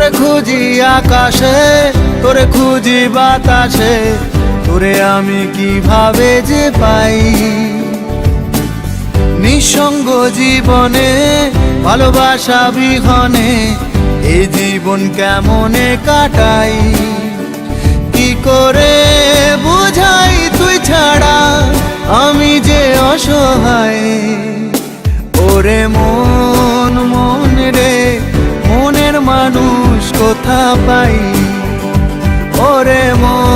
খুঁজি আকাশে, তোরে খুঁজি বাতাসে, তোরে আমি কীভাবে যে পাই? নিঃসঙ্গ জীবনে, ভালোবাসা বিহনে এই জীবন কেমনে কাটাই? কি করে বুঝাই তুই ছাড়া, আমি যে অসহায়? ওরে মন মন রে, মনের মানুষ। কোথা পাই। ওরে মন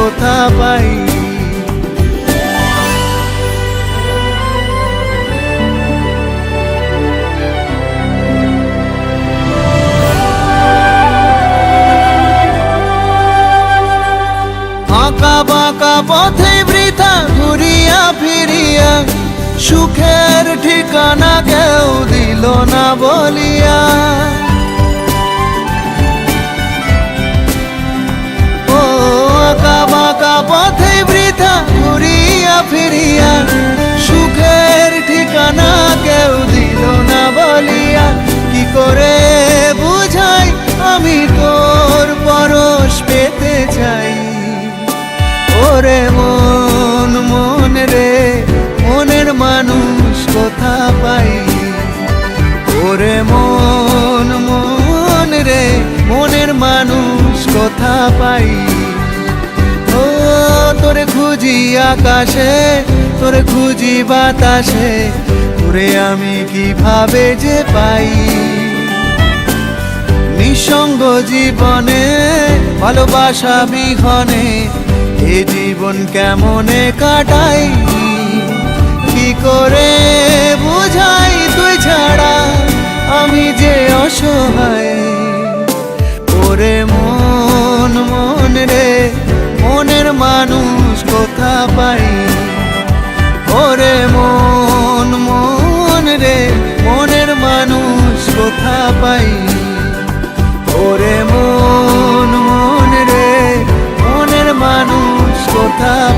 কোথা পাই আঁকা বাঁকা পথে বৃথা ঘুরিয়া ফিরিয়া সুখের ঠিকানা কেউ দিল না বলিয়া। আমি তোর পরশ পেতে চাই। ওরে মন মন রে, মনের মানুষ কোথা পাই? ওরে মন মন রে, মনের মানুষ কোথা পাই? ও, তোরে খুঁজি আকাশে, তোরে খুঁজি বাতাসে তোরে আমি কীভাবে যে পাই? নিঃসঙ্গ জীবনে, ভালোবাসা বিহনে এ জীবন কেমনে কাটাই? কি করে বুঝাই তুই ছাড়া? আমি যে অসহায়। ওরে মন মন রে, মনের মানুষ কোথা পাই? ওরে মন মন রে, মনের মানুষ কোথা পাই?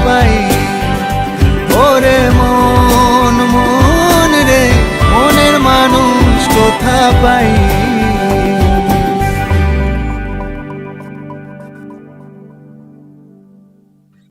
পাই। ওরে মন মন রে মনের মানুষ কোথা পাই?